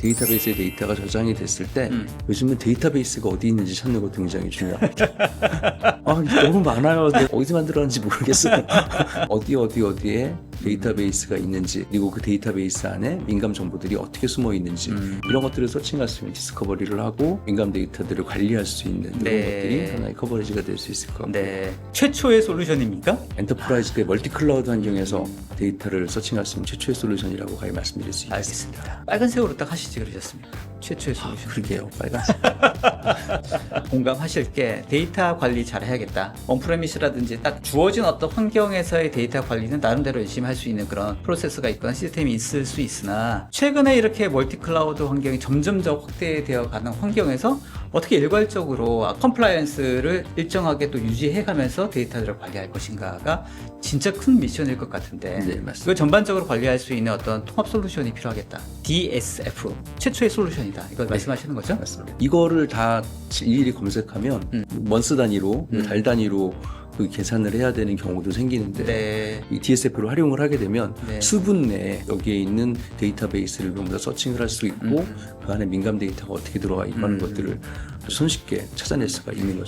데이터베이스에 데이터가 저장이 됐을 때 음. 요즘은 데이터베이스가 어디 있는지 찾는 것도 굉장히 중요합니다. 아, 너무 많아요. 어디서 만들었는지 모르겠어요. 어디 어디 어디에 데이터베이스가 있는지 그리고 그 데이터베이스 안에 민감 정보들이 어떻게 숨어 있는지 음. 이런 것들을 서칭할 수 있는 디스커버리를 하고 민감 데이터들을 관리할 수 있는 이런 네. 것들이 하나의 커버리지가 될 수 있을 것 같고 네. 최초의 솔루션입니까? 엔터프라이즈 때 멀티 클라우드 환경에서 데이터를 서칭할 수 있는 최초의 솔루션이라고 가히 말씀드릴 수 있습니다. 알겠습니다. 빨간색으로 딱 하시지 그러셨습니까? 최초의 아, 솔루션. 그러게요. 빨간색. 공감하실 게 데이터 관리 잘 해야겠다. 언프레미스라든지 딱 주어진 어떤 환경에서의 데이터 관리는 나름대로 열심히 할 수 있는 그런 프로세스가 있거나 시스템이 있을 수 있으나 최근에 이렇게 멀티 클라우드 환경이 점점 더 확대되어 가는 환경에서 어떻게 일괄적으로 컴플라이언스를 일정하게 또 유지해 가면서 데이터들을 관리할 것인가가 진짜 큰 미션일 것 같은데 네, 맞습니다. 이걸 전반적으로 관리할 수 있는 어떤 통합 솔루션이 필요하겠다. DSF 최초의 솔루션이다. 이걸 말씀하시는 거죠? 맞습니다. 이거를 다 일일이 검색하면 음. 먼스 단위로 음. 달 단위로 그 계산을 해야 되는 경우도 생기는데 네. 이 DSF를 활용을 하게 되면 네. 수분 내에 여기에 있는 데이터베이스를 전부 다 서칭을 할 수 있고 음. 그 안에 민감 데이터가 어떻게 들어와 있고 하는 음. 것들을 손쉽게 찾아낼 수가 있는 거죠.